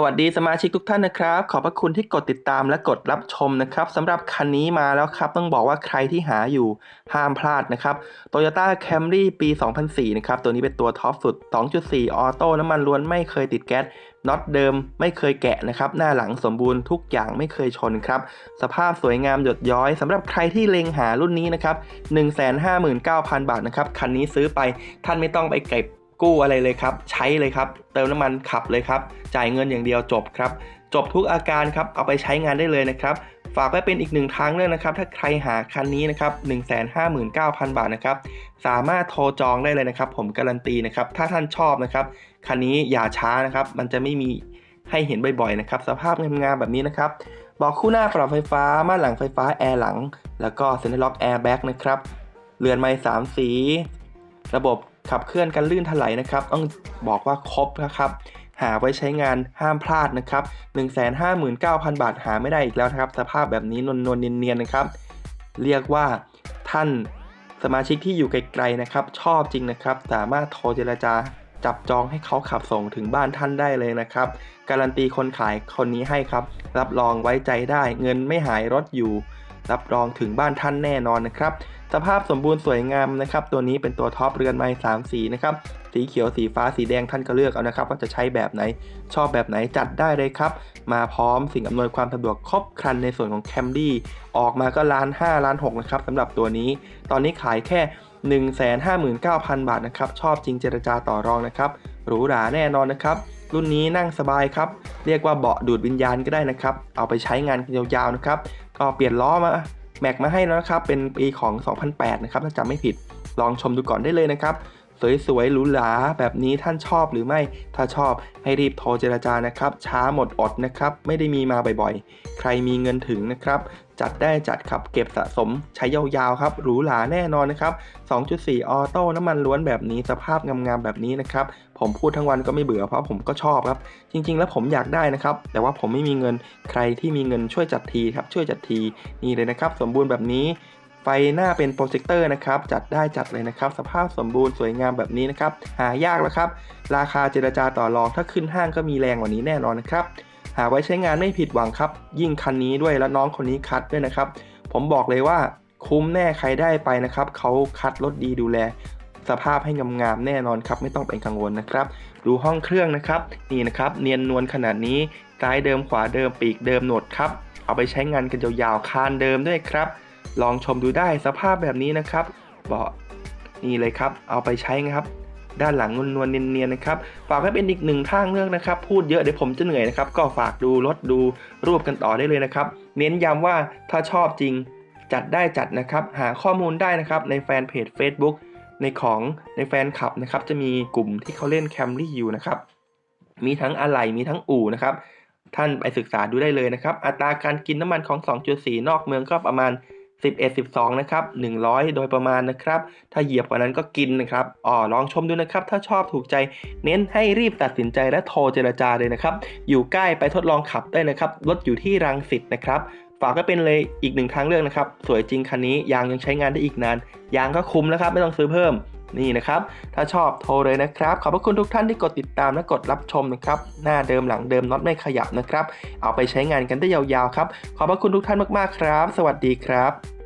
สวัสดีสมาชิกทุกท่านนะครับ ขอบพระคุณที่กดติดตามและกดรับชมนะครับสำหรับคันนี้มาแล้วครับ ต้องบอกว่าใครที่หาอยู่ห้ามพลาดนะครับ Toyota Camry ปี 2004 นะครับ ตัวนี้เป็นตัวท็อปสุด 2.4 ออโต้น้ำมันล้วนไม่เคยติดแก๊สน็อตเดิมไม่เคยแกะนะครับ หน้าหลังสมบูรณ์ทุกอย่างไม่เคยชนครับ สภาพสวยงามหยดย้อยสำหรับใครที่เล็งหารุ่นนี้นะครับ 159,000 บาทนะครับ คันนี้ซื้อไปท่านไม่ต้องไปเก็บ กู้อะไรเลยครับ ใช้เลยครับ เติมน้ำมันขับเลยครับ จ่ายเงินอย่างเดียวจบครับ จบทุกอาการครับ เอาไปใช้งานได้เลยนะครับ ฝากไว้เป็นอีกหนึ่งทางเลือกนะครับ ถ้าใครหาคันนี้นะครับ 159,000 บาทนะครับ สามารถโทรจองได้เลยนะครับ ผมการันตีนะครับ ถ้าท่านชอบนะครับ คันนี้อย่าช้านะครับ มันจะไม่มีให้เห็นบ่อยๆนะครับ สภาพงามๆแบบนี้นะครับบอกคู่หน้าปรับไฟฟ้าม่านหลังไฟฟ้าแอร์หลัง แล้วก็เซ็นทรัลล็อกแอร์แบ็กนะครับ เรือนไม้สามสี ระบบ ขับเคลื่อนกันลื่นถลายนะครับ ต้องบอกว่าครบนะครับหาไว้ใช้งานห้ามพลาดนะครับ 159,000 บาทหาไม่ได้อีกแล้วนะครับ สภาพแบบนี้นวลๆเนียนๆนะครับ เรียกว่าท่านสมาชิกที่อยู่ไกลๆนะครับ ชอบจริงนะครับ สามารถโทรเจรจาจับจองให้เขาขับส่งถึงบ้านท่านได้เลยนะครับ การันตีคนขายคนนี้ให้ครับ รับรองไว้ใจได้ เงินไม่หายรถอยู่ รับรองถึงบ้านท่านแน่นอนนะครับ สภาพสมบูรณ์สวยงามนะครับ ตัวนี้เป็นตัวท็อปเรือนไม้3สีนะครับ สีเขียวสีฟ้าสีแดงท่านก็เลือกเอานะครับ ว่าจะใช้แบบไหนชอบแบบไหนจัดได้เลยครับ มาพร้อมสิ่งอำนวยความสะดวกครบครันในส่วนของแคมดี้ออกมาก็ล้าน5ล้าน6นะครับสำหรับตัวนี้ ตอนนี้ขายแค่ 159,000 บาทนะครับชอบจริงเจรจาต่อรองนะครับหรูหราแน่นอนนะครับ รุ่นนี้นั่งสบายครับ เรียกว่าเบาะดูดวิญญาณก็ได้นะครับ เอาไปใช้งานยาวๆนะครับ ก็เปลี่ยนล้อมาแม็กมาให้แล้วนะครับ เป็นปีของ 2008 นะครับถ้าจำไม่ผิด ลองชมดูก่อนได้เลยนะครับ สวยๆหรูหราแบบนี้ท่านชอบหรือไม่ ถ้าชอบให้รีบโทรเจราจานะครับ ช้าหมดอดนะครับ ไม่ได้มีมาบ่อยๆ ใครมีเงินถึงนะครับ จัดได้จัดครับ เก็บสะสมใช้ยาวๆครับ หรูหราแน่นอนนะครับ 2.4 ออโต้น้ำมันล้วนแบบนี้สภาพงามๆแบบนี้นะครับ ผมพูดทั้งวันก็ไม่เบื่อเพราะผมก็ชอบครับ จริง ๆ แล้วผมอยากได้นะครับ แต่ว่าผมไม่มีเงินใครที่มีเงินช่วยจัดทีครับช่วยจัดทีนี่เลยนะครับ สมบูรณ์แบบนี้ ไฟหน้าเป็นโปรเจคเตอร์นะครับ จัดได้จัดเลยนะครับ สภาพสมบูรณ์สวยงามแบบนี้นะครับ หายากแล้วครับ ราคาเจรจาต่อรองถ้าขึ้นห้างก็มีแรงกว่านี้แน่นอนนะครับ หาไว้ใช้งานไม่ผิดหวังครับ ยิ่งคันนี้ด้วยแล้วน้องคนนี้คัดด้วยนะครับ ผมบอกเลยว่าคุ้มแน่ใครได้ไปนะครับเขาคัดรถดีดูแล สภาพให้งามๆแน่นอนครับไม่ต้องเป็นกังวลนะครับ ดูห้องเครื่องนะครับนี่นะครับเนียนนวลขนาดนี้ซ้ายเดิมขวาเดิมปีกเดิมหนวดครับเอาไปใช้งานกันยาวๆคานเดิมด้วยครับ ลองชมดูได้สภาพแบบนี้นะครับเบาะนี่เลยครับ เอาไปใช้นะครับ ด้านหลังนวลๆเนียนๆนะครับ ฝากไว้เป็นอีกหนึ่งทางเลือกนะครับ พูดเยอะเดี๋ยวผมจะเหนื่อยนะครับ ก็ฝากดูรถดูรูปกันต่อได้เลยนะครับ เน้นย้ำว่าถ้าชอบจริงจัดได้จัดนะครับ หาข้อมูลได้นะครับในแฟนเพจ Facebook ในของในแฟนคลับนะครับ จะมีกลุ่มที่เขาเล่นแคมรี่อยู่นะครับ มีทั้งอะไหล่มีทั้งอู่นะครับ ท่านไปศึกษาดูได้เลยนะครับ อัตราการกินน้ำมันของ 2.4 นอกเมืองก็ประมาณ 11-12นะครับ100 โดยประมาณนะครับ ถ้าเหยียบกว่านั้นก็กินนะครับอ๋อลองชมดูนะครับ ถ้าชอบถูกใจเน้นให้รีบตัดสินใจและโทรเจรจาเลยนะครับ อยู่ใกล้ไปทดลองขับได้นะครับรถอยู่ที่รังสิตนะครับฝากก็เป็นเลยอีกหนึ่งทางเลือกนะครับ สวยจริงคันนี้ยางยังใช้งานได้อีกนานยางก็คุ้มแล้วครับไม่ต้องซื้อเพิ่ม นี่นะครับ ถ้าชอบโทรเลยนะครับ ขอบพระคุณทุกท่านที่กดติดตามและกดรับชมนะครับ หน้าเดิมหลังเดิมน็อตไม่ขยับนะครับ เอาไปใช้งานกันได้ยาวๆครับ ขอบพระคุณทุกท่านมากๆครับ สวัสดีครับ